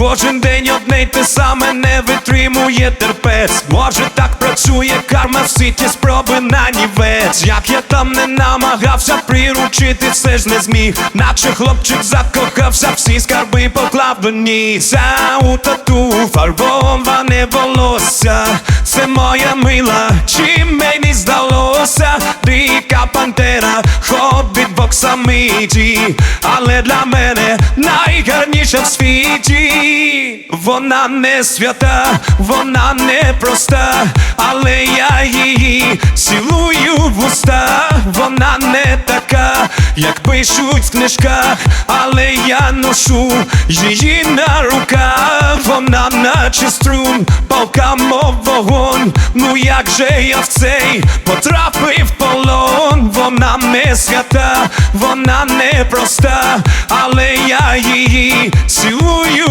Кожен день одне й те саме не витримує терпець. Може так працює карма, всі ті спроби на нівець. Як я там не намагався приручити, все ж не зміг. Наче хлопчик закохався, всі скарби поклав до ніс. А у тату фарбоване волосся. Це моя мила, чи мені здалося, дика пантера ходить в оксамиті, але для мене найгарніша в світі. Вона не свята, вона не проста, але я її цілую в уста. Вона не така, як пишуть в книжках, але я ношу її на руках. Вона наче струн, палка мов вогонь. Ну як же я в цей потрапив в полон? Вона не свята, вона не проста, я її цілую